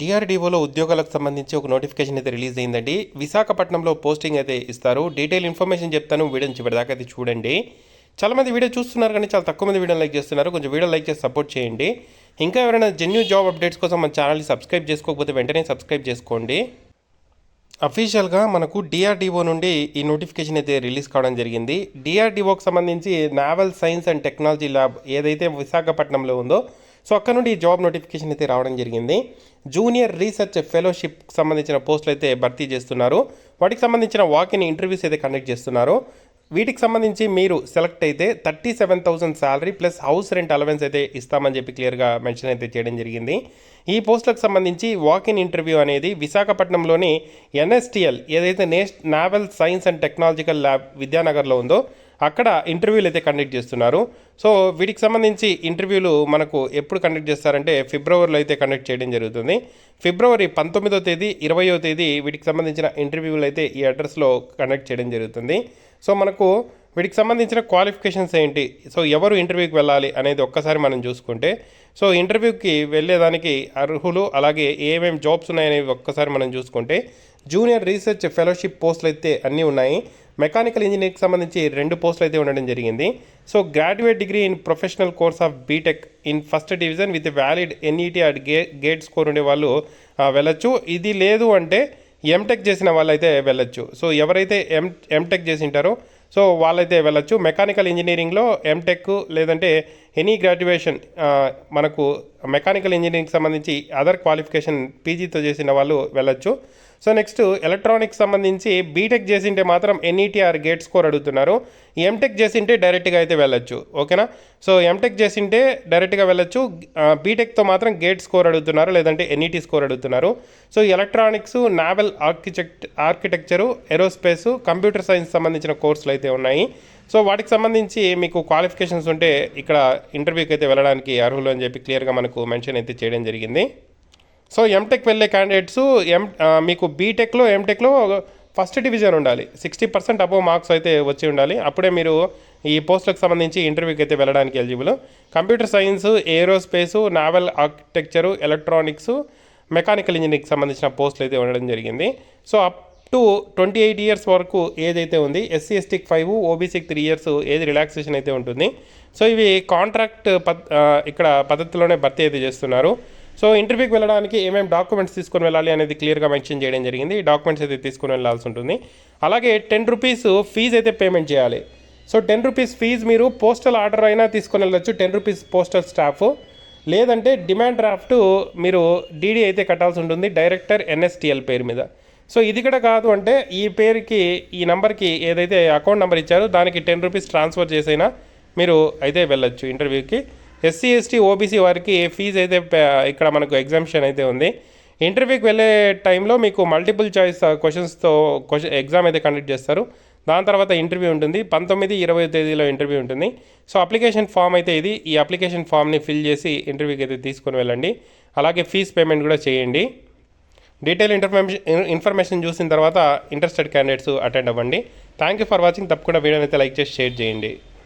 డిఆర్డీఓలో ఉద్యోగాలకు సంబంధించి ఒక నోటిఫికేషన్ అయితే రిలీజ్ అయిందండి. విశాఖపట్నంలో పోస్టింగ్ అయితే ఇస్తారు. డీటెయిల్ ఇన్ఫర్మేషన్ చెప్తాను. వీడియోని దాకా అయితే చూడండి. చాలా మంది వీడియో చూస్తున్నారు కానీ చాలా తక్కువ మంది వీడియో లైక్ చేస్తున్నారు. కొంచెం వీడియో లైక్ చేసి సపోర్ట్ చేయండి. ఇంకా ఎవరైనా జెన్యూ జాబ్ అప్డేట్స్ కోసం మన ఛానల్ని సబ్స్క్రైబ్ చేసుకోకపోతే వెంటనే సబ్స్క్రైబ్ చేసుకోండి. అఫీషియల్గా మనకు డిఆర్డిఓ నుండి ఈ నోటిఫికేషన్ అయితే రిలీజ్ కావడం జరిగింది. డిఆర్డిఓకి సంబంధించి naval science and technology lab ఏదైతే విశాఖపట్నంలో ఉందో సో అక్కడ నుండి ఈ జాబ్ నోటిఫికేషన్ అయితే రావడం జరిగింది. జూనియర్ రీసెర్చ్ ఫెలోషిప్ సంబంధించిన పోస్టులు అయితే భర్తీ చేస్తున్నారు. వాటికి సంబంధించిన వాకిన్ ఇంటర్వ్యూస్ అయితే కండక్ట్ చేస్తున్నారు. వీటికి సంబంధించి మీరు సెలెక్ట్ అయితే thirty seven thousand salary plus house rent allowance అయితే ఇస్తామని చెప్పి క్లియర్గా మెన్షన్ అయితే చేయడం జరిగింది. ఈ పోస్టులకు సంబంధించి వాకిన్ ఇంటర్వ్యూ అనేది విశాఖపట్నంలోని ఎన్ఎస్టిఎల్ ఏదైతే నేష్ naval science and technological lab విద్యానగర్లో ఉందో అక్కడ ఇంటర్వ్యూలు అయితే కండక్ట్ చేస్తున్నారు. సో వీటికి సంబంధించి ఇంటర్వ్యూలు మనకు ఎప్పుడు కండక్ట్ చేస్తారంటే ఫిబ్రవరిలో అయితే కండక్ట్ చేయడం జరుగుతుంది. ఫిబ్రవరి పంతొమ్మిదో తేదీ ఇరవయో తేదీ వీటికి సంబంధించిన ఇంటర్వ్యూలు అయితే ఈ అడ్రస్లో కండక్ట్ చేయడం జరుగుతుంది. సో మనకు వీటికి సంబంధించిన క్వాలిఫికేషన్స్ ఏంటి? సో ఎవరు ఇంటర్వ్యూకి వెళ్ళాలి అనేది ఒక్కసారి మనం చూసుకుంటే సో ఇంటర్వ్యూకి వెళ్ళేదానికి అర్హులు అలాగే ఏమేమి జాబ్స్ ఉన్నాయనేవి ఒక్కసారి మనం చూసుకుంటే జూనియర్ రీసెర్చ్ ఫెలోషిప్ పోస్టులు అయితే అన్నీ ఉన్నాయి. మెకానికల్ ఇంజనీరింగ్కి సంబంధించి రెండు పోస్టులు అయితే ఉండడం జరిగింది. So graduate degree in professional course of BTech in first division with valid NET at gay gate score ఉండే వాళ్ళు వెళ్ళొచ్చు. ఇది లేదు అంటే ఎంటెక్ చేసిన వాళ్ళైతే వెళ్ళొచ్చు. సో ఎవరైతే ఎం ఎంటెక్ చేసి ఉంటారో సో వాళ్ళైతే వెళ్ళొచ్చు. మెకానికల్ ఇంజనీరింగ్లో ఎంటెక్ లేదంటే ఎనీ గ్రాడ్యుయేషన్ మనకు మెకానికల్ ఇంజనీరింగ్ సంబంధించి అదర్ క్వాలిఫికేషన్ పీజీతో చేసిన వాళ్ళు వెళ్ళొచ్చు. సో నెక్స్ట్ ఎలక్ట్రానిక్స్ సంబంధించి బీటెక్ చేసింటే మాత్రం ఎన్ఈటీఆర్ గేట్ స్కోర్ అడుగుతున్నారు. ఎంటెక్ చేసింటే డైరెక్ట్గా అయితే వెళ్ళొచ్చు. ఓకేనా సో ఎంటెక్ చేసింటే డైరెక్ట్గా వెళ్ళొచ్చు. బీటెక్తో మాత్రం గేట్ స్కోర్ అడుగుతున్నారు. లేదంటే ఎన్ఈటీ స్కోర్ అడుగుతున్నారు. So electronics naval architect architecture aerospace computer science సంబంధించిన కోర్సులు అయితే ఉన్నాయి. సో వాటికి సంబంధించి మీకు క్వాలిఫికేషన్స్ ఉంటే ఇక్కడ ఇంటర్వ్యూకి అయితే వెళ్ళడానికి అర్హులు అని చెప్పి క్లియర్గా మనకు మెన్షన్ అయితే చేయడం జరిగింది. సో ఎంటెక్ వెళ్ళే క్యాండిడేట్స్ ఎం మీకు బీటెక్లో ఎంటెక్లో ఫస్ట్ డివిజన్ ఉండాలి. సిక్స్టీ పర్సెంట్ అబోవ్ మార్క్స్ అయితే వచ్చి ఉండాలి. అప్పుడే మీరు ఈ పోస్టులకు సంబంధించి ఇంటర్వ్యూకి అయితే వెళ్ళడానికి eligible computer science aerospace naval architecture electronics mechanical ఇంజనీరింగ్కి సంబంధించిన పోస్టులు అయితే ఉండడం జరిగింది. So up to twenty eight years వరకు ఏదైతే ఉంది ఎస్సీ ఎస్టీకి ఫైవ్ ఓబీసీకి త్రీ ఇయర్స్ ఏది రిలాక్సేషన్ అయితే ఉంటుంది. సో ఇవి కాంట్రాక్ట్ పద్ ఇక్కడ పద్ధతిలోనే భర్తీ అయితే చేస్తున్నారు. సో ఇంటర్వ్యూకి వెళ్ళడానికి ఏమేమి డాక్యుమెంట్స్ తీసుకొని వెళ్ళాలి అనేది క్లియర్గా మెన్షన్ చేయడం జరిగింది. ఈ డాక్యుమెంట్స్ అయితే తీసుకొని వెళ్ళాల్సి ఉంటుంది. అలాగే టెన్ రూపీస్ ఫీజు అయితే పేమెంట్ చేయాలి. సో టెన్ రూపీస్ ఫీజు మీరు పోస్టల్ ఆర్డర్ అయినా తీసుకొని వెళ్ళొచ్చు టెన్ రూపీస్ పోస్టల్ స్టాఫ్. లేదంటే డిమాండ్ డ్రాఫ్ట్ మీరు డీడీ అయితే కట్టాల్సి ఉంటుంది డైరెక్టర్ ఎన్ఎస్టిఎల్ పేరు మీద. సో ఇది కూడా కాదు అంటే ఈ పేరుకి ఈ నెంబర్కి ఏదైతే అకౌంట్ నెంబర్ ఇచ్చారో దానికి టెన్ రూపీస్ ట్రాన్స్ఫర్ చేసైనా మీరు అయితే వెళ్ళొచ్చు ఇంటర్వ్యూకి. ఎస్సీ ఎస్టీ ఓబీసీ వారికి ఫీజు అయితే ఇక్కడ మనకు ఎగ్జామ్షన్ అయితే ఉంది. ఇంటర్వ్యూకి వెళ్ళే టైంలో మీకు మల్టిపుల్ చాయిస్ క్వశ్చన్స్తో క్వశ్చన్ ఎగ్జామ్ అయితే కండక్ట్ చేస్తారు. దాని తర్వాత ఇంటర్వ్యూ ఉంటుంది. పంతొమ్మిది ఇరవై తేదీలో ఇంటర్వ్యూ ఉంటుంది. సో అప్లికేషన్ ఫామ్ అయితే ఇది. ఈ అప్లికేషన్ ఫామ్ని ఫిల్ చేసి ఇంటర్వ్యూకి అయితే తీసుకొని వెళ్ళండి. అలాగే ఫీజ్ పేమెంట్ కూడా చేయండి. డీటెయిల్ ఇన్ఫర్మేషన్ ఇన్ఫర్మేషన్ చూసిన తర్వాత ఇంట్రెస్టెడ్ క్యాండిడేట్స్ అటెండ్ అవ్వండి. థ్యాంక్ యూ ఫర్ వాచింగ్ తప్పకుండా వీడియోని అయితే లైక్ చేసి షేర్ చేయండి.